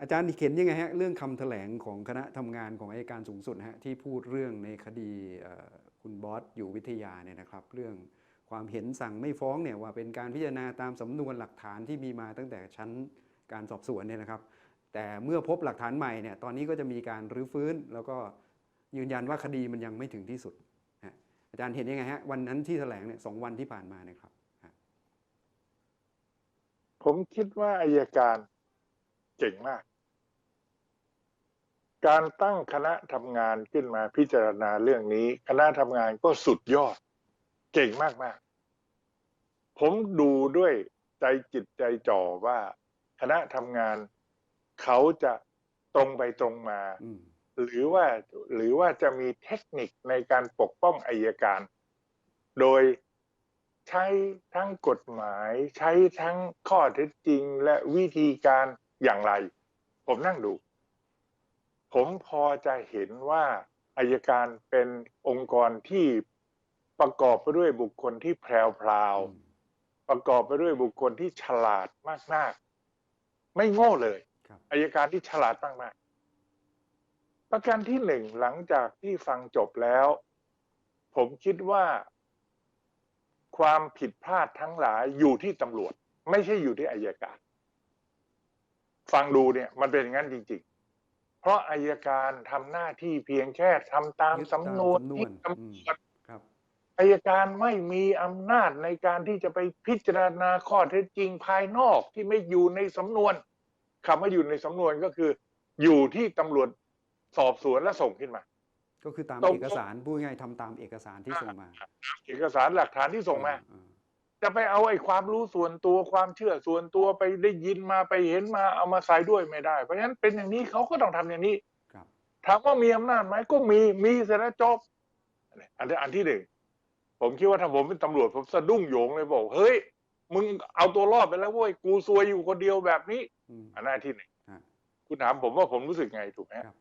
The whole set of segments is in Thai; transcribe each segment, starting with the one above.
อาจารย์เห็นยังไงฮะเรื่องคำแถลงของคณะทำงานของอายการสูงสุดฮะที่พูดเรื่องในคดีคุณบอสอยู่วิทยาเนี่ยนะครับ เรื่องความเห็นสั่งไม่ฟ้องเนี่ยว่าเป็นการพิจารณาตามสำนวนหลักฐานที่มีมาตั้งแต่ชั้นการสอบสวนเนี่ยนะครับ แต่เมื่อพบหลักฐานใหม่เนี่ยตอนนี้ก็จะมีการรื้อฟื้น แล้วก็ยืนยันว่าคดีมันยังไม่ถึงที่สุดฮะอาจารย์เห็นยังไงฮะวันนั้นที่แถลงเนี่ยสองวันที่ผ่านมานี่ยครับ ผมคิดว่าอายการเก่งมาก การตั้งคณะทำงานขึ้นมาพิจารณาเรื่องนี้ คณะทำงานก็สุดยอด เก่งมากมากๆผมดูด้วยใจจิตใจจ่อว่า คณะทำงาน เขาจะตรงไปตรงมาอืมหรือว่าหรือว่าจะมีเทคนิคในการปกป้องอายการ โดยใช้ทั้งกฎหมาย ใช้ทั้งข้อเท็จจริงและวิธีการอย่างไร ผมนั่งดู ผมพอจะเห็นว่าอายการเป็นองค์กรที่ประกอบไปด้วยบุคคลที่แพรวพราวอืมประกอบไปด้วยบุคคลที่ฉลาดมากๆ ไม่โง่เลยครับอายการที่ฉลาดมากๆประการที่หนึ่งหลังจากที่ฟังจบแล้ว ผมคิดว่า ความผิดพลาดทั้งหลายอยู่ที่ตำรวจ ไม่ใช่อยู่ที่อายการ ฟังดูเนี่ย มันเป็นอย่างนั้นจริงๆเพ ราะอายการทำหน้าที่เพียงแค่ทำตามยึดสำนวนตามที่สำนวนตำอืมรวจครับอายการไม่มีอำนาจในการที่จะไปพิจารณาข้อเท็จจริงภายนอกที่ไม่อยู่ในสำนวนคำว่าอยู่ในสำนวนก็คือ อยู่ที่ตำรวจสอบสวนและส่งขึ้นมา ก็คือตามตรงเอกสารพูดง่ายๆทำตามเอกสารที่ส่งมา เอกสารหลักฐานที่ส่งมาอ่า จะไปเอาไอ้ความรู้ส่วนตัวความเชื่อส่วนตัวไปได้ยินมาไปเห็นมาเอามาใส่ด้วยไม่ได้ เพราะฉะนั้นเป็นอย่างนี้เขาก็ต้องทำอย่างนี้ครับถามว่ามีอำนาจไหมก็มีมีเสร็จแล้วจบอันนี้อันที่หนึ่งผมคิดว่าถ้าผมเป็นตำรวจผมสะดุ้งโหยงเลยบอก เฮ้ย มึงเอาตัวรอดไปแล้วเว้ยกูซวยอยู่คนเดียวแบบนี้อืมอันนั้นอันที่หนึ่งฮะคุณถามผมว่าผมรู้สึกไงถูกไหมครับ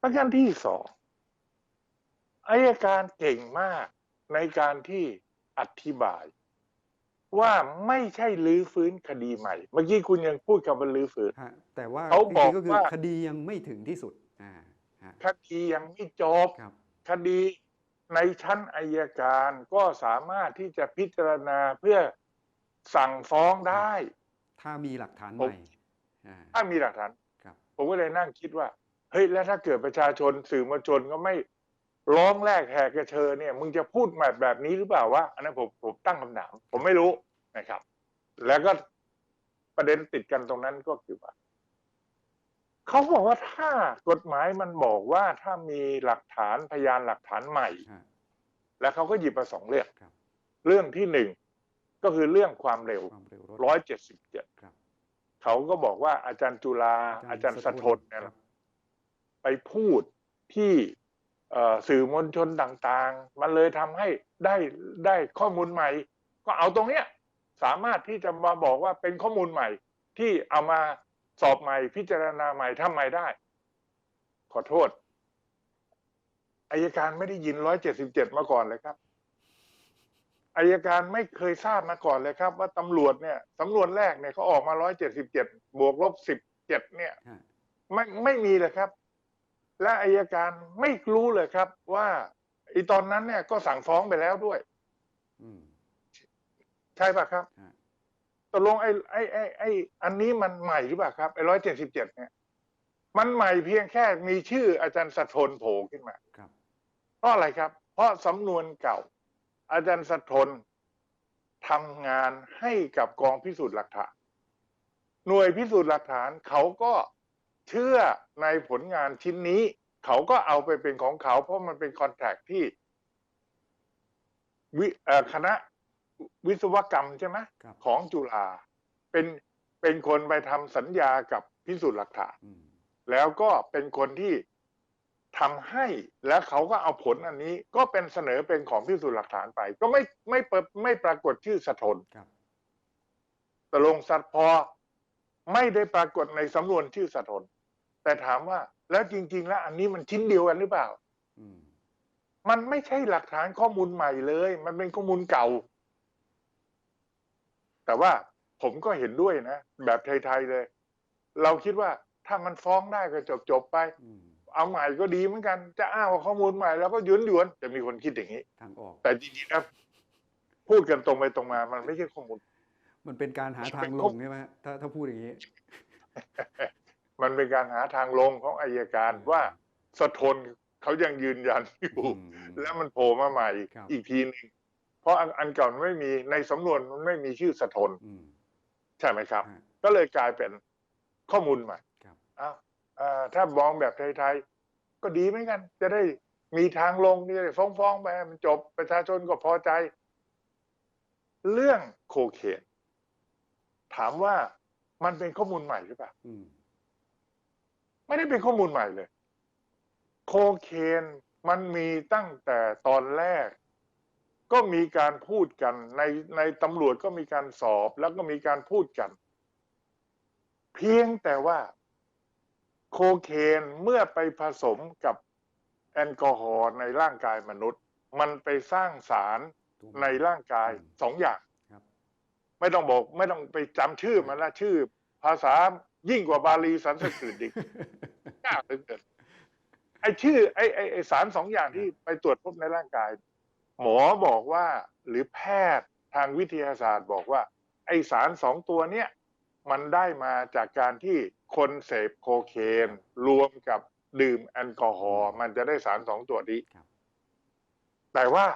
ประการที่สองอายการเก่งมากในการที่ อธิบาย ว่าไม่ใช่ลื้อฟื้นคดีใหม่ เมื่อกี้คุณยังพูดคำว่าลื้อฟื้นฮะแต่ว่าเขาจบอริกงๆก็คือว่าคดียังไม่ถึงที่สุดอ่าฮะคดียังไม่จบครับคดีในชั้นอายการก็สามารถที่จะพิจารณาเพื่อสั่งฟ้องได้ ถ้ามีหลักฐานใหผมม่อ่าถ้ามีหลักฐานครับผมก็เลยนั่งคิดว่า เฮ้ยแล้วถ้าเกิดประชาชนสื่อมวลชนก็ไม่ ร้องแรกแหกกระเชอเนี่ยมึงจะพูดแบบแบบนี้หรือเปล่าวะอันนั้นผมผมตั้งคำถาม ผมไม่รู้นะครับ แล้วก็ประเด็นติดกันตรงนั้นก็คือว่าเขาบอกว่าถ้ากฎหมายมันบอกว่าถ้ามีหลักฐานพยานหลักฐานใหม่ฮะแล้วเขาก็หยิบมาสองเรื่องครับ เรื่องที่หนึ่งก็คือเรื่องความเร็วความเร็วรถ ร้อยเจ็ดสิบเจ็ดครับ เขาก็บอกว่าอาจารย์จุฬาอาจารย์สะทนเนี่ยครับไปพูดที่เอ่อ สื่อมวลชนต่างๆ มันเลยทำให้ได้ได้ข้อมูลใหม่ ก็เอาตรงเนี้ยสามารถที่จะมาบอกว่าเป็นข้อมูลใหม่ ที่เอามาสอบใหม่พิจารณาใหม่ทำใหม่ได้ ขอโทษอายการไม่ได้ยินร้อยเจ็ดสิบเจ็ดมาก่อนเลยครับอายการไม่เคยทราบมาก่อนเลยครับ ว่าตำรวจเนี่ยสำนวนแรกเนี่ยเขาออกมาร้อยเจ็ดสิบเจ็ดบวกลบสิบเจ็ดเนี่ยฮะไม่ไม่มีเลยครับ และอายการไม่รู้เลยครับ ว่าไอีตอนนั้นเนี่ยก็สั่งฟ้องไปแล้วด้วยอืมใช่ป่ะครับฮะตกลงไอ้ไอ้ไอ้ไอ้อันนี้มันใหม่หรือเปล่าครับไอ้ร้อยเจ็ดสิบเจ็ดเนี่ยมันใหม่เพียงแค่มีชื่ออาจารย์สะทนโผล่ขึ้นมาครับเพราะอะไรครับ เพราะสำนวนเก่า อาจารย์สะทนทำงานให้กับกองพิสูจน์หลักฐาน หน่วยพิสูจน์หลักฐานเขาก็ เชื่อในผลงานชิ้นนี้ เขาก็เอาไปเป็นของเขา เพราะมันเป็นคอนแทคที่วิเอ่อคณะวิศวกรรมใช่ไหมครับของจุฬาเป็นเป็นคนไปทำสัญญากับพิสูจน์หลักฐานอืมแล้วก็เป็นคนที่ทำให้แล้วเขาก็เอาผลอันนี้ ก็เป็นเสนอเป็นของพิสูจน์หลักฐานไป ก็ไม่ไม่เปิดไม่ปรากฏชื่อสะทนครับตกลงสัตว์พอไม่ได้ปรากฏในสำนวนชื่อสะทน แต่ถามว่า แล้วจริง ๆ แล้ว อันนี้มันชิ้นเดียวกันหรือเปล่าอืมมันไม่ใช่หลักฐานข้อมูลใหม่เลย มันเป็นข้อมูลเก่า แต่ว่าผมก็เห็นด้วยนะ แบบไทย ๆ เลย เราคิดว่าถ้ามันฟ้องได้ก็จบจบๆไปอืมเอาใหม่ก็ดีเหมือนกัน จะอ้างว่าข้อมูลใหม่ แล้วก็หยวนหยวนๆจะมีคนคิดอย่างนี้ทางออก แต่จริงๆนะพูดกันตรงไปตรงมา มันไม่ใช่ข้อมูล มันเป็นการหาทางลงใช่ไหมฮะถ้าถ้าพูดอย่างนี้ มันเป็นการหาทางลงของอายการว่าสะทนเขายังยืนยันอยู่อืมแล้วมันโผล่มาใหม่ครับอีกทีหนึ่งเพราะอันอันเก่ามันไม่มีในสำนวนมันไม่มีชื่อสะทนอืมใช่ไหมครับฮะก็เลยกลายเป็นข้อมูลใหม่ครับอ้าวอ่าถ้ามองแบบไทยๆก็ดีเหมือนกัน จะได้มีทางลงที่จะได้ฟ้องๆไปให้มันจบประชาชนก็พอใจ เรื่องโคเคนถามว่ามันเป็นข้อมูลใหม่หรือเปล่าอืม ไม่ได้เป็นข้อมูลใหม่เลย โคเคนมันมีตั้งแต่ตอนแรก ก็มีการพูดกันในในตำรวจก็มีการสอบแล้วก็มีการพูดกัน เพียงแต่ว่าโคเคนเมื่อไปผสมกับแอลกอฮอล์ในร่างกายมนุษย์ มันไปสร้างสารตัวในร่างกายอืมสองอย่างครับไม่ต้องบอก ไม่ต้องไปจำชื่อมันละชื่อ ภาษา ยิ่งกว่าบาลีสันสกฤตอีกยากเหลือเกินไอ้ชื่อไอ้ไอ้ไอ้สารสองอย่างที่ไปตรวจพบในร่างกาย หมอบอกว่าหรือแพทย์ทางวิทยาศาสตร์บอกว่า ไอ้สารสองตัวเนี้ยมันได้มาจากการที่คนเสพโคเคนรวมกับดื่มแอลกอฮอล์มันจะได้สารสองตัวนี้ครับแต่ว่า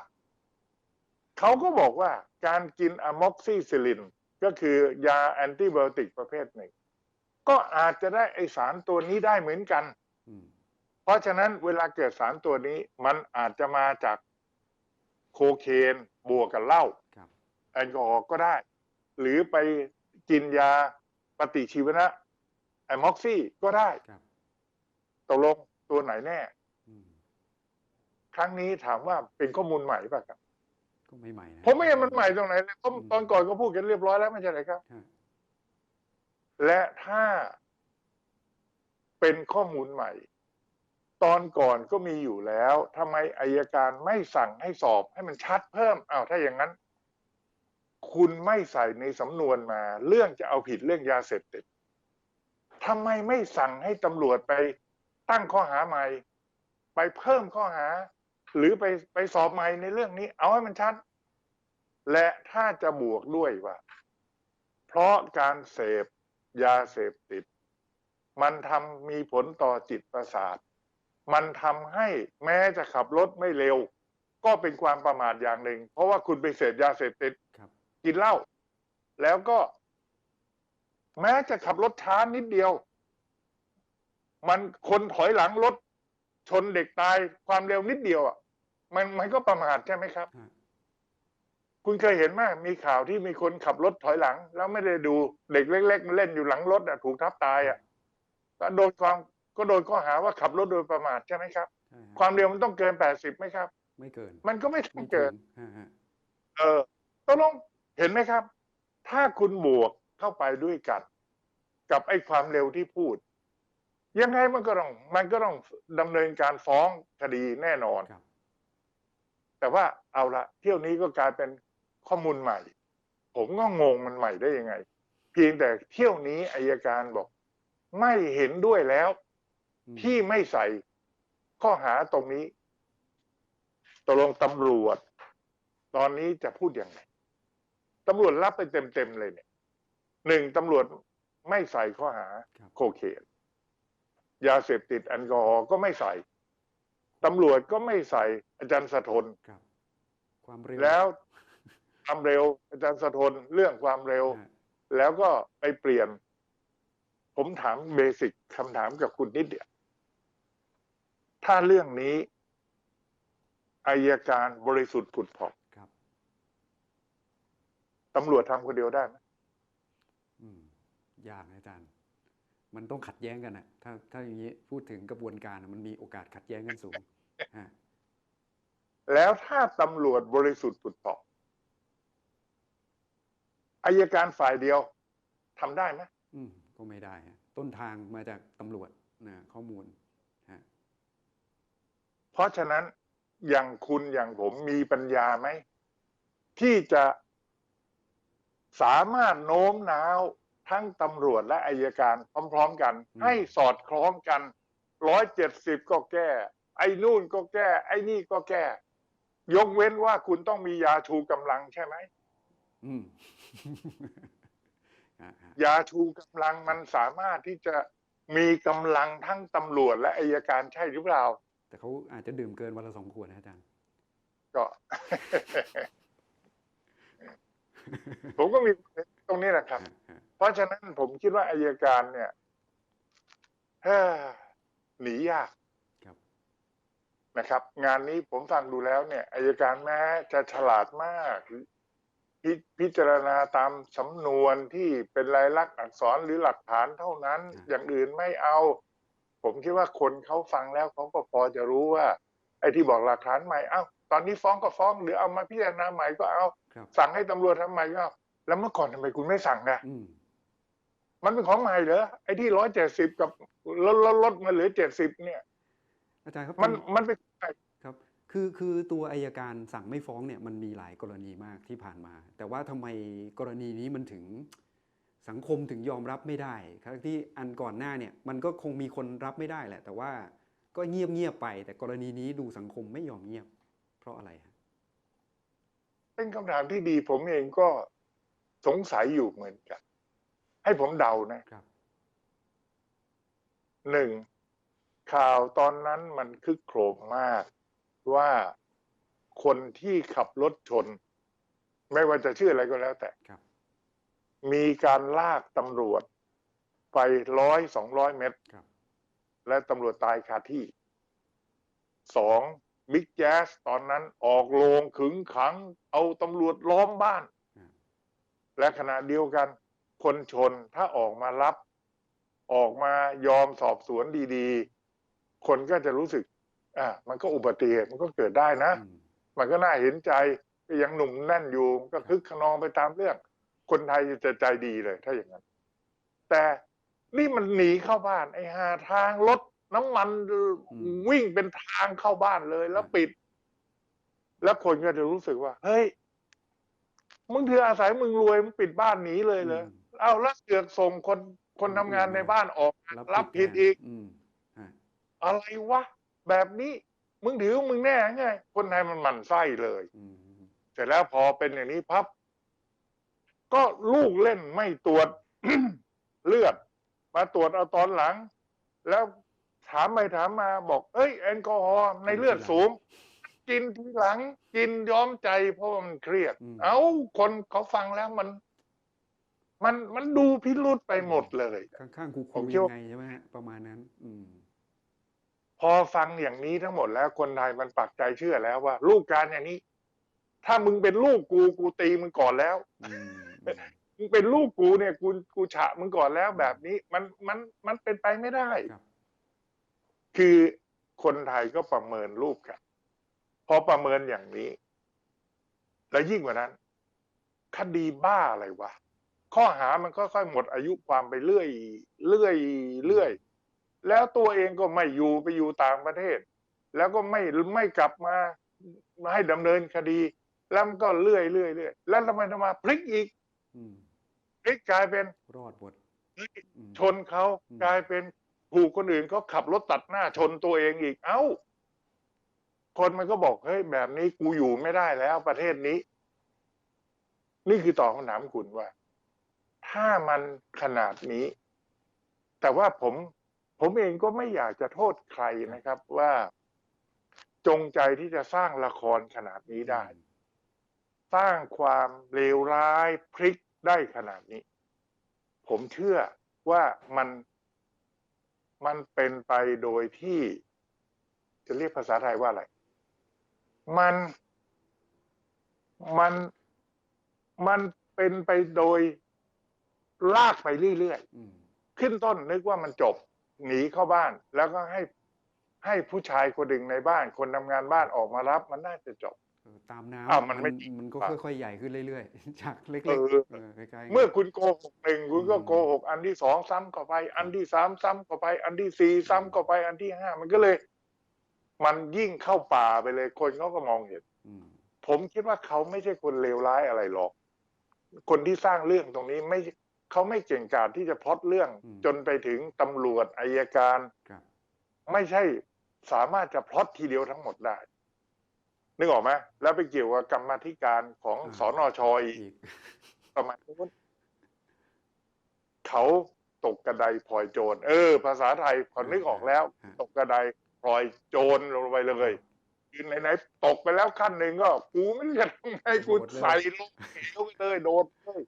เขาก็บอกว่าการกินอะม็อกซิซิลิน ก็คือยาแอนติไบโอติกประเภทหนึ่ง ก็อาจจะได้ไอสารตัวนี้ได้เหมือนกันอืมเพราะฉะนั้นเวลาเกิดสารตัวนี้ มันอาจจะมาจากโคเคนบวกกับเหล้าครับแอลกอฮอล์ก็ได้ หรือไปกินยาปฏิชีวนะไอม็อกซี่ก็ได้ครับตกลงตัวไหนแน่อืมครั้งนี้ถามว่าเป็นข้อมูลใหม่ป่ะครับ ก็ไม่ใหม่นะผมไม่เห็นมันใหม่ตรงไหนเลยเพราะอืมตอนก่อนก็พูดกันเรียบร้อยแล้วไม่ใช่เหรอครับฮะ และถ้าเป็นข้อมูลใหม่ ตอนก่อนก็มีอยู่แล้วทำไมอายการไม่สั่งให้สอบให้มันชัดเพิ่มอ้าวถ้าอย่างนั้น คุณไม่ใส่ในสำนวนมา เรื่องจะเอาผิดเรื่องยาเสพติดทำไมไม่สั่งให้ตำรวจไปตั้งข้อหาใหม่ ไปเพิ่มข้อหา หรือไปไปสอบใหม่ในเรื่องนี้ เอาให้มันชัด และถ้าจะบวกด้วยว่า เพราะการเสพ ยาเสพติด มันทำมีผลต่อจิตประสาท มันทำให้แม้จะขับรถไม่เร็ว ก็เป็นความประมาทอย่างหนึ่ง เพราะว่าคุณไปเสพยาเสพติดครับกินเหล้าแล้วก็ แม้จะขับรถช้านิดเดียว มันคนถอยหลังรถชนเด็กตายความเร็วนิดเดียวอะมันมันก็ประมาทใช่ไหมครับฮะ คุณเคยเห็นไหมมีข่าวที่มีคนขับรถถอยหลัง แล้วไม่ได้ดูเด็กเล็กๆมันเล่นอยู่หลังรถอะถูกทับตายอะก็โดนความก็โดนข้อหาว่าขับรถโดยประมาทใช่ไหมครับใช่ฮะความเร็วมันต้องเกินแปดสิบไหมครับ ไม่เกิน มันก็ไม่ต้อไม่งเกิเกินนฮะฮะเออตกลงเห็นไหมครับ ถ้าคุณบวกเข้าไปด้วยกันกับไอ้ความเร็วที่พูด ยังไงมันก็ต้อง มันก็ต้องดำเนินการฟ้องคดีแน่นอนครับแต่ว่าเอาละเที่ยวนี้ก็กลายเป็น ข้อมูลใหม่ ผมก็งงมันใหม่ได้ยังไง เพียงแต่เที่ยวนี้อายการบอก ไม่เห็นด้วยแล้วอืมที่ไม่ใส่ข้อหาตรงนี้ตกลงตำรวจ ตอนนี้จะพูดยังไงตำรวจรับไปเต็มๆเลยเนี่ยหนึ่งตำรวจไม่ใส่ข้อหาครับโคเคนยาเสพติดแอลกอฮอล์ก็ไม่ใส่ตำรวจก็ไม่ใส่อาจารย์สะทนครับความเร็วแล้ว ความเร็ว อาจารย์สะทนเรื่องความเร็วฮะแล้วก็ไปเปลี่ยน ผมถามเบสิกคำถามกับคุณนิดเดียวถ้าเรื่องนี้อายการบริสุทธิ์ผุดผ่องครับตำรวจทำคนเดียวได้ไหมอืมยากนะอาจารย์ มันต้องขัดแย้งกันนะถ้าถ้าอย่างนี้พูดถึงกระบวนการน่ะมันมีโอกาสขัดแย้งกันสูงฮะแล้วถ้าตำรวจบริสุทธิ์ผุดผ่อง อายการฝ่ายเดียวทำได้ไหมอืมก็ไม่ได้ฮะต้นทางมาจากตำรวจนะข้อมูลฮะเพราะฉะนั้นอย่างคุณอย่างผมมีปัญญาไหม ที่จะสามารถโน้มน้าวทั้งตำรวจและอายการพร้อม ๆ กันอืมให้สอดคล้องกันร้อยเจ็ดสิบก็แก้ ไอ้นู่นก็แก้ ไอ้นี่ก็แก้ ยกเว้นว่าคุณต้องมียาชูกำลังใช่ไหมอืมอ่าฮะ ยาชูกำลังมันสามารถที่จะมีกำลังทั้งตำรวจและอายการใช่หรือเปล่า แต่เขาอาจจะดื่มเกินวันละสองขวดนะอาจารย์ก็ผมก็มีตรงนี้แหละครับฮะเพราะฉะนั้นผมคิดว่าอายการเนี่ยเฮ้อหนียากครับนะครับ งานนี้ผมฟังดูแล้วเนี่ยอายการแม้จะฉลาดมาก พพิจารณาตามสำนวนที่เป็นลายลักษณ์อักษรหรือหลักฐานเท่านั้น อย่างอื่นไม่เอา ผมคิดว่าคนเขาฟังแล้วเขาก็พอจะรู้ว่า ไอ้ที่บอกหลักฐานใหม่เอ้าตอนนี้ฟ้องก็ฟ้องหรือเอามาพิจารณาใหม่ก็เอาครับสั่งให้ตำรวจทำใหม่ก็เอาแล้วเมื่อก่อนทำไมคุณไม่สั่งอะอืมมันเป็นของใหม่เหรอไอ้ที่ร้อยเจ็ดสิบกับลดลดลดมาเหลือเจ็ดสิบเนี่ยอาจารย์ครับมันตรงมันเป็น ครับคือคือตัวอายการสั่งไม่ฟ้องเนี่ยมันมีหลายกรณีมากที่ผ่านมา แต่ว่าทำไมกรณีนี้มันถึงสังคมถึงยอมรับไม่ได้ครับที่อันก่อนหน้าเนี่ยมันก็คงมีคนรับไม่ได้แหละ แต่ว่าก็เงียบเงียบๆไป แต่กรณีนี้ดูสังคมไม่ยอมเงียบ เพราะอะไรฮะเป็นคำถามที่ดีผมเองก็สงสัยอยู่เหมือนกัน ให้ผมเดานะครับหนึ่งข่าวตอนนั้นมันคึกโครมมาก ว่าคนที่ขับรถชน ไม่ว่าจะชื่ออะไรก็แล้วแต่ครับมีการลากตำรวจไปร้อยสองร้อยเมตรครับและตำรวจตายคาที่สองบิ๊กแจ๊สตอนนั้นออกโรงขึงขัง เอาตำรวจล้อมบ้านอืมและขณะเดียวกัน คนชนถ้าออกมารับ ออกมายอมสอบสวนดี ๆ คนก็จะรู้สึก อะมันก็อุบัติเหตุมันก็เกิดได้นะอืมมันก็น่าเห็นใจก็ยังหนุ่มแน่นอยู่ก็คึกขนองไปตามเรื่อง คนไทยจะใจดีเลยถ้าอย่างนั้น แต่นี่มันหนีเข้าบ้าน ไอ้หาทางรถน้ำมันวิ่งเป็นทางเข้าบ้านเลยแล้วปิด แล้วคนก็จะรู้สึกว่า เฮ้ย มึงถืออาศัยมึงรวยมึงปิดบ้านหนีเลยเลยอืมเอาแล้วเสือกส่งคนคนทำงานในบ้านออกมารับผิดอีกอืมฮะอะไรวะ แบบนี้มึงถือว่ามึงแน่ไงคนไทยมันหมั่นไส้เลยอืมเสร็จแล้วพอเป็นอย่างนี้พับ ก็ลูกเล่นไม่ตรวจเลือด มาตรวจเอาตอนหลัง แล้วถามไปถามมาบอก เอ้ย แอลกอฮอล์ในเลือดสูง กินทีหลัง กินย้อมใจเพราะว่ามันเครียด เอ้า คนเขาฟังแล้วมัน มันมันดูพิรุษไปหมดเลย ข้างๆครูผมๆคิดยังว่าไงใช่ไหมฮะประมาณนั้น อืม พอฟังอย่างนี้ทั้งหมดแล้วคนไทยมันปักใจเชื่อแล้วว่า ลูกการอย่างนี้ ถ้ามึงเป็นลูกกูกูตีมึงก่อนแล้วอืมมึงเป็นลูกกูเนี่ยกูกูฉะมึงก่อนแล้วแบบนี้ มันมันมันเป็นไปไม่ได้ครับคือคนไทยก็ประเมินรูปกันพอประเมินอย่างนี้ แล้วยิ่งกว่านั้น คดีบ้าอะไรวะข้อหามันก็ค่อยหมดอายุความไปเรื่อยเรื่อยเรื่อย แล้วตัวเองก็ไม่อยู่ไปอยู่ต่างประเทศ แล้วก็ไม่ไม่กลับมาให้ดำเนินคดี แล้วมันก็เรื่อยเรื่อยเรื่อยแล้วทำไมทำไมาพลิกอีกอืมพลิกกลายเป็นรอดหมดเฮ้ยอืมชนเขาอืมกลายเป็นถูกคนอื่นเขาขับรถตัดหน้าชนตัวเองอีก เอ้า คนมันก็บอกเฮ้ยแบบนี้กูอยู่ไม่ได้แล้วประเทศนี้ นี่คือตอบคำถามคุณว่า ถ้ามันขนาดนี้ แต่ว่าผม ผมเองก็ไม่อยากจะโทษใครนะครับว่าจงใจที่จะสร้างละครขนาดนี้ได้ สร้างความเลวร้ายพลิกได้ขนาดนี้ ผมเชื่อว่ามันมันเป็นไปโดยที่ จะเรียกภาษาไทยว่าอะไร มันมันมันเป็นไปโดยลากไปเรื่อยอืมๆขึ้นต้นนึกว่ามันจบ หนีเข้าบ้าน แล้วก็ให้ให้ผู้ชายคนหนึ่งในบ้าน คนทำงานบ้านออกมารับ มันน่าจะจบ เออตามน้อ้าวำมันไม่จริงมันก็ป่ะ ค่อยๆ ใหญ่ขึ้นเรื่อยๆ จากเล็กเออๆเออใกล้ๆ เมื่อคุณโกหกหนึ่งคุณก็อืม โกหกอันที่สองซ้ำเข้าไป อันที่สามซ้ำเข้าไป อันที่สี่ซ้ำเข้าไป อันที่ห้ามันก็เลย มันยิ่งเข้าป่าไปเลย คนเขาก็มองเห็น อืมผมคิดว่าเขาไม่ใช่คนเลวร้ายอะไรหรอก คนที่สร้างเรื่องตรงนี้ไม่ เขาไม่เก่งกาจที่จะพล็อตเรื่องอืมจนไปถึงตำรวจอายการครับไม่ใช่สามารถจะพล็อตทีเดียวทั้งหมดได้ นึกออกไหมแล้วไปเกี่ยวกับกรรมาธิการของอ่าสอนอชอีกอีกประมาณนู้นเขาตกกระไดพลอยโจร เออ ภาษาไทยพอนึกออกแล้วฮะตกกระไดพลอยโจรลงไปเลยคือไหนๆตกไปแล้วขั้นหนึ่งก็ กูไม่รู้จะทำไงกูใส่ลงเหวไปเลยโดดเลย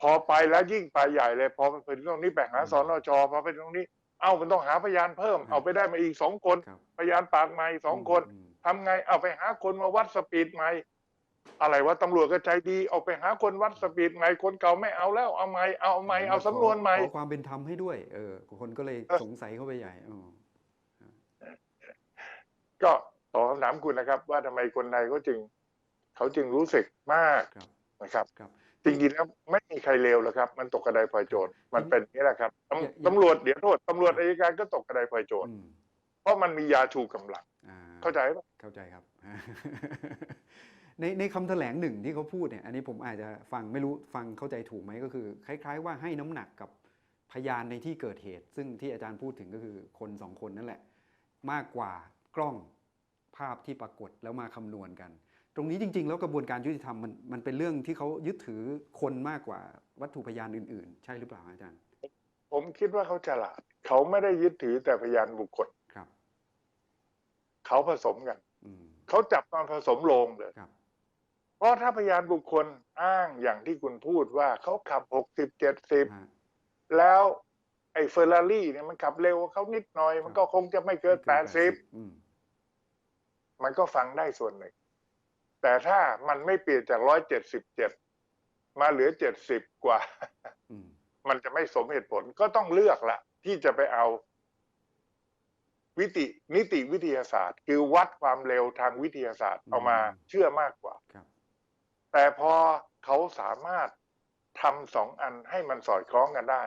พอไปแล้วยิ่งไปใหญ่เลยพอไปถึงตรงนี้แบ่งหาสอนอจพอไปตรงนี้ เอ้ามันต้องหาพยานเพิ่ม เอาไปได้มาอีกสองคนครับพยานปากใหม่สองคนมทำไงเอาไปหาคนมาวัดสปีดใหม่อะไรวะตำรวจก็ใจดีเอาไปหาคนวัดสปีดใหม่คนเก่าไม่เอาแล้วเอาใหม่เอาใหม่เอาสำนวนใหม่ขอความเป็นธรรมให้ด้วย เออ คนก็เลยเออสงสัยเข้าไปใหญ่อ๋อก็ตอบคำถามคุณนะครับ ว่าทำไมคนไทยเขาจึง เขาจึงรู้สึกมากครับนะครับครับ จริงๆแล้วไม่มีใครเลวหรอกครับ มันตกกระไดพลอยโจรมันเป็นอย่างนี้แหละครับตำอย่าอย่าตำรวจเดี๋ยวโทษตำรวจอายการก็ตกกระไดพลอยโจรอืมเพราะมันมียาชูกำลัง อ่เข้าใจปะเข้าใจครับ ในในคำแถลงหนึ่งที่เขาพูดเนี่ย อันนี้ผมอาจจะฟังไม่รู้ฟังเข้าใจถูกไหมก็คือ คล้าย ๆ ว่าให้น้ำหนักกับพยานในที่เกิดเหตุ ซึ่งที่อาจารย์พูดถึงก็คือคนสองคนนั่นแหละ มากกว่ากล้องภาพที่ปรากฏแล้วมาคำนวณกัน ตรงนี้จริง ๆ แล้วกระบวนการยุติธรรมมันมันเป็นเรื่องที่เขายึดถือคนมากกว่าวัตถุพยานอื่น ๆ ใช่หรือเปล่าอาจารย์ ผมคิดว่าเขาฉลาดเขาไม่ได้ยึดถือแต่พยานบุคคลครับเขาผสมกันอืมเขาจับมาผสมโลงเลยครับเพราะถ้าพยานบุคคลอ้างอย่างที่คุณพูดว่าเขาขับหกสิบเจ็ดสิบฮะแล้วไอ้เฟอร์รารี่เนี่ยมันขับเร็วกว่าเขานิดหน่อย มันก็คงจะไม่เกินแปดสิบอืมมันก็ฟังได้ส่วนหนึ่ง แต่ถ้ามันไม่เปลี่ยนจากร้อยเจ็ดสิบเจ็ดมาเหลือเจ็ดสิบกว่าอืมมันจะไม่สมเหตุผลก็ต้องเลือกละที่จะไปเอา วิตินิติวิทยาศาสตร์ คือวัดความเร็วทางวิทยาศาสตร์เอามาเชื่อมากกว่าครับแต่พอเขาสามารถทำสองอันให้มันสอดคล้องกันได้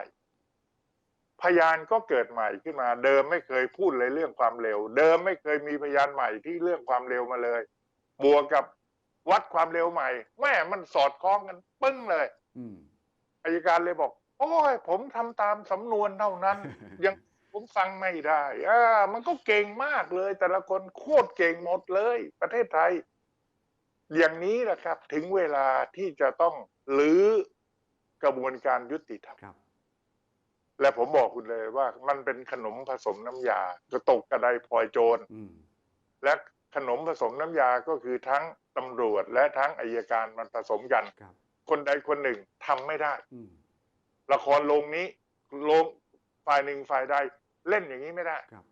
พยานก็เกิดใหม่ขึ้นมา เดิมไม่เคยพูดเลยเรื่องความเร็ว เดิมไม่เคยมีพยานใหม่ที่เรื่องความเร็วมาเลย บวกกับ วัดความเร็วใหม่แม่มันสอดคล้องกันปึ้งเลยอืมอายการเลยบอก โอ้ยผมทำตามสำนวนเท่านั้น ยังผมฟังไม่ได้อ่ามันก็เก่งมากเลย แต่ละคนโคตรเก่งหมดเลย ประเทศไทย อย่างนี้แหละครับ ถึงเวลาที่จะต้องรื้อกระบวนการยุติธรรมครับและผมบอกคุณเลยว่ามันเป็นขนมผสมน้ำยากระตกกระไดพลอยโจรอืมและ ขนมผสมน้ำยาก็คือทั้งตำรวจและทั้งอายการมันผสมกันครับคนใดคนหนึ่งทำไม่ได้อืมละครลงนี้ลงฝ่ายหนึ่งฝ่ายใดเล่นอย่างนี้ไม่ได้ครับ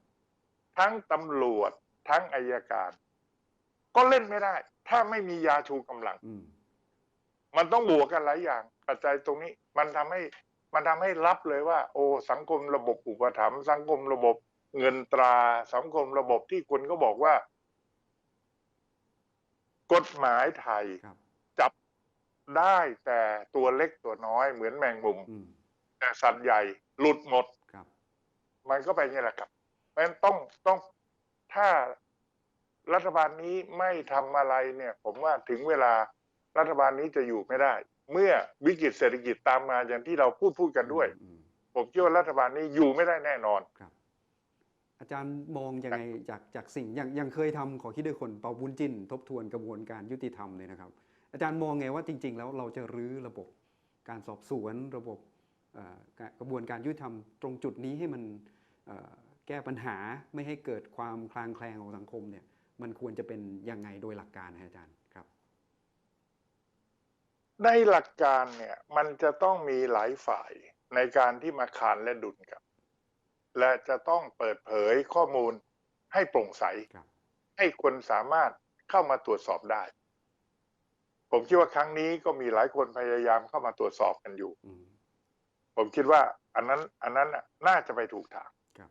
ทั้งตำรวจทั้งอายการ ก็เล่นไม่ได้ ถ้าไม่มียาชูกำลังอืมมันต้องบวกกันหลายอย่าง ปัจจัยตรงนี้ มันทำให้มันทำให้รับเลยว่า โอ้สังคมระบบอุปถัมภ์สังคมระบบเงินตราสังคมระบบที่คนก็บอกว่า กฎหมายไทยครับจับได้แต่ตัวเล็กตัวน้อยเหมือนแมงมุมอืมแต่สัตว์ใหญ่หลุดหมดครับมันก็ไปนอย่างนี้แหละครับเพราะฉะนั้นต้องต้องถ้ารัฐบาลนี้ไม่ทำอะไรเนี่ย ผมว่าถึงเวลารัฐบาลนี้จะอยู่ไม่ได้ เมื่อวิกฤตเศรษฐกิจตามมาอย่างที่เราพูดพูดกันด้วยอืมผมคิดว่ารัฐบาลนี้อยู่ไม่ได้แน่นอนครับ อาจารย์มองยังไงจากจากสิ่งอย่างอย่างเคยทำขอคิดด้วยคนเปาบุญจินทบทวนกระบวนการยุติธรรมเนี่ยนะครับ อาจารย์มองไงว่าจริง ๆ แล้วเราจะรื้อระบบการสอบสวนระบบเอ่อกระบวนการยุติธรรมตรงจุดนี้ให้มันเอ่อแก้ปัญหาไม่ให้เกิดความคลางแคลงของสังคมเนี่ยมันควรจะเป็นยังไงโดยหลักการนะอาจารย์ครับ ในหลักการเนี่ยมันจะต้องมีหลายฝ่ายในการที่มาขานและดุลกัน และจะต้องเปิดเผยข้อมูลให้โปร่งใสครับให้คนสามารถเข้ามาตรวจสอบได้ ผมคิดว่าครั้งนี้ก็มีหลายคนพยายามเข้ามาตรวจสอบกันอยู่อืมผมคิดว่า อันนั้น อันนั้นน่ะน่าจะไปถูกทางครับ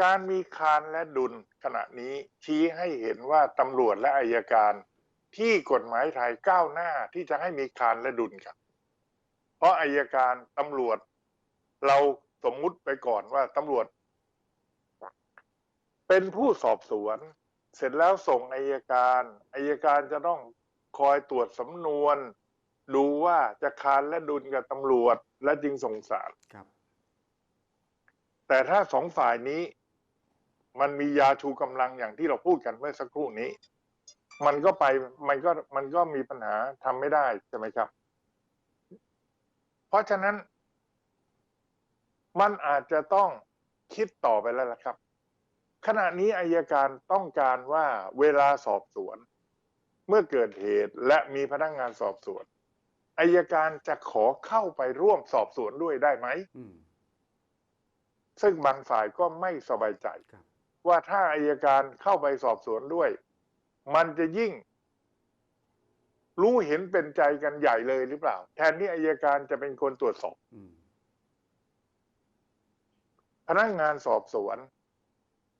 การมีคานและดุลขณะนี้ชี้ให้เห็นว่าตำรวจและอายการที่กฎหมายไทยก้าวหน้าที่จะให้มีคานและดุลกันเพราะอายการตำรวจเรา สมมุติไปก่อนว่าตำรวจ เป็นผู้สอบสวน เสร็จแล้วส่งอายการอายการจะต้องคอยตรวจสำนวน ดูว่าจะคานและดุลกับตำรวจ และจึงส่งสารครับ แต่ถ้าสองฝ่ายนี้ มันมียาชูกำลังอย่างที่เราพูดกันเมื่อสักครู่นี้ มันก็ไปมันก็มันก็มีปัญหาทำไม่ได้ใช่ไหมครับ เพราะฉะนั้น มันอาจจะต้องคิดต่อไปแล้วล่ะครับ ขณะนี้อายการต้องการว่าเวลาสอบสวน เมื่อเกิดเหตุและมีพนักงานสอบสวนอายการจะขอเข้าไปร่วมสอบสวนด้วยได้ไหมอืมซึ่งบางฝ่ายก็ไม่สบายใจครับว่าถ้าอายการเข้าไปสอบสวนด้วย มันจะยิ่ง รู้เห็นเป็นใจกันใหญ่เลยหรือเปล่า แทนที่อายการจะเป็นคนตรวจสอบอืมพ นักงานสอบสวน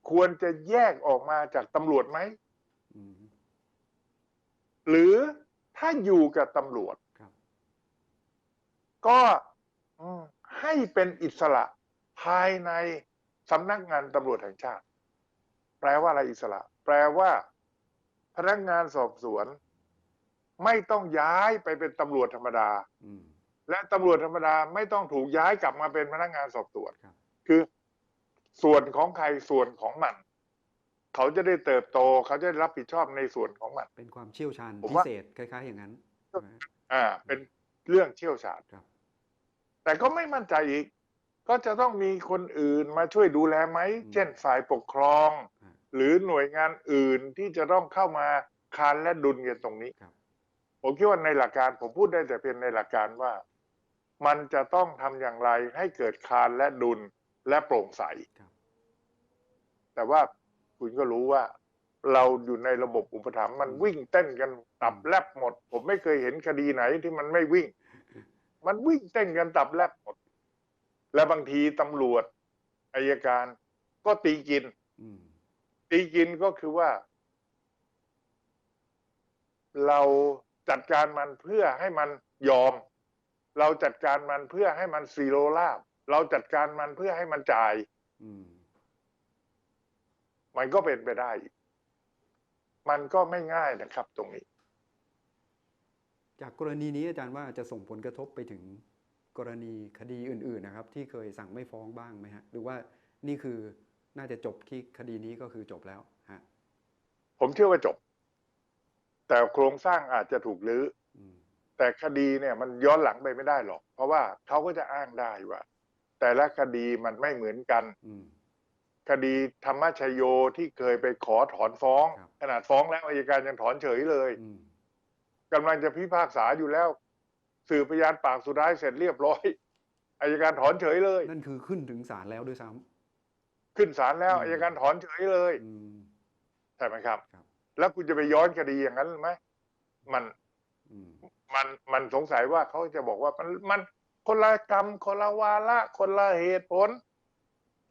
ควรจะแยกออกมาจากตำรวจไหมอืมหรือถ้าอยู่กับตำรวจครับก็อืมให้เป็นอิสระภายในสำนักงานตำรวจแห่งชาติ แปลว่าอะไรอิสระ แปลว่า พนักงานสอบสวน ไม่ต้องย้ายไปเป็นตำรวจธรรมดาอืมและตำรวจธรรมดาไม่ต้องถูกย้ายกลับมาเป็นพนักงานสอบสวนครับคือ ส่วนของใครส่วนของมัน เขาจะได้เติบโตเขาจะได้รับผิดชอบในส่วนของมัน เป็นความเชี่ยวชาญผมพิว่าเศษคล้าย ๆ อย่างนั้นใช่ไหมอ่า เป็นเรื่องเชี่ยวชาญครับแต่ก็ไม่มั่นใจอีก ก็จะต้องมีคนอื่นมาช่วยดูแลไหม เช่นฝ่ายปกครองอ่าหรือหน่วยงานอื่นที่จะต้องเข้ามาคานและดุลกันตรงนี้ครับผมคิดว่าในหลักการผมพูดได้แต่เพียงในหลักการว่า มันจะต้องทำอย่างไรให้เกิดคานและดุล และโปร่งใสครับแต่ว่าคุณก็รู้ว่า เราอยู่ในระบบอุปถัมภ์มันวิ่งเต้นกันตับแลบหมด ผมไม่เคยเห็นคดีไหนที่มันไม่วิ่ง มันวิ่งเต้นกันตับแลบหมด และบางทีตำรวจอายการก็ตีกินอืมตีกินก็คือว่า เราจัดการมันเพื่อให้มันยอม เราจัดการมันเพื่อให้มันซีโรลาบ เราจัดการมันเพื่อให้มันจ่ายอืมมันก็เป็นไปได้อีกมันก็ไม่ง่ายนะครับ ตรงนี้ จากกรณีนี้อาจารย์ว่าจะส่งผลกระทบไปถึงกรณีคดีอื่น ๆ นะครับ ที่เคยสั่งไม่ฟ้องบ้างไหมฮะ หรือว่านี่คือน่าจะจบที่คดีนี้ก็คือจบแล้วฮะ ผมเชื่อว่าจบ แต่โครงสร้างอาจจะถูกลื้ออืมแต่คดีเนี่ย มันย้อนหลังไปไม่ได้หรอก เพราะว่าเขาก็จะอ้างได้ว่า แต่ละคดีมันไม่เหมือนกันอืมคดีธรรมชโยที่เคยไปขอถอนฟ้องครับขนาดฟ้องแล้วอายการยังถอนเฉยเลยอืมกำลังจะพิพากษาอยู่แล้ว สื่อพยานปากสุดท้ายเสร็จเรียบร้อยอายการถอนเฉยเลย นั่นคือขึ้นถึงศาลแล้วด้วยซ้ขึ้นศาลแล้วอืมอายการถอนเฉยเลยำอืมใช่ไหมครับครับ แล้วคุณจะไปย้อนคดีอย่างนั้นไหมมันอืมมันมันสงสัยว่าเขาจะบอกว่ามันมัน คนละกรรม คนละวาระคนละเหตุผล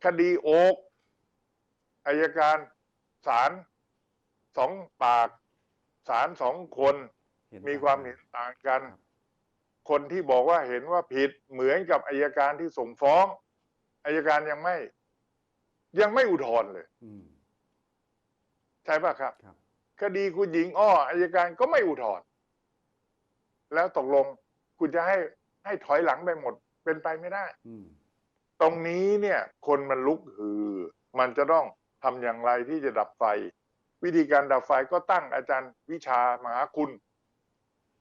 คดีโอกอายการศาลสองปากศาลสองคนเห็นมีต่งความกันเห็นต่างกันครับคนที่บอกว่าเห็นว่าผิดเหมือนกับอายการที่ส่งฟ้องอายการยังไม่ ยังไม่อุทธรณ์เลยอืมใช่ป่ะครับครับคดีคุณหญิงอ้ออายการก็ไม่อุทธรณ์แล้วตกลงคุณจะให้ ให้ถอยหลังไปหมดเป็นไปไม่ได้อืมตรงนี้เนี่ย คนมันลุกฮือ มันจะต้องทำอย่างไรที่จะดับไฟ วิธีการดับไฟก็ตั้งอาจารย์วิชามหาคุณ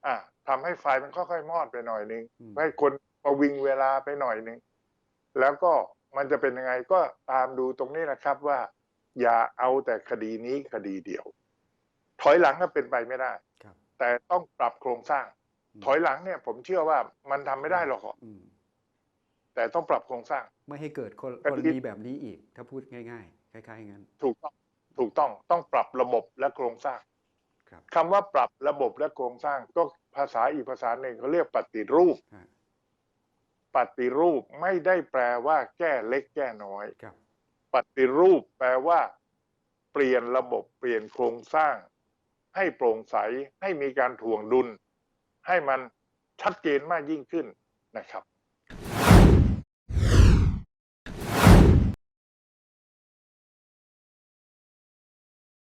อ่าทำให้ไฟมันค่อยๆมอดไปหน่อยนึงอืมให้คนประวิงเวลาไปหน่อยนึงแล้วก็มันจะเป็นยังไงก็ตามดูตรงนี้นะครับว่า อย่าเอาแต่คดีนี้คดีเดียว ถอยหลังก็เป็นไปไม่ได้ครับแต่ต้องปรับโครงสร้างม ถอยหลังเนี่ย ผมเชื่อว่ามันทำไม่ได้หรอกอืมแต่ต้องปรับโครงสร้าง ไม่ให้เกิดกรคดีกรณีแบบนี้อีก ถ้าพูดง่ายๆคล้ายๆอย่างนั้นถูกต้องถูกต้องต้องปรับระบบและโครงสร้างครับคำว่าปรับระบบและโครงสร้าง ก็ภาษาอีกภาษาหนึ่งเขาเรียกปฏิรูปฮะปฏิรูปไม่ได้แปลว่า แก้เล็กแก้น้อยครับปฏิรูปแปลว่า เปลี่ยนระบบเปลี่ยนโครงสร้าง ให้โปร่งใสให้มีการถ่วงดุล ให้มันชัดเจนมากยิ่งขึ้นนะครับ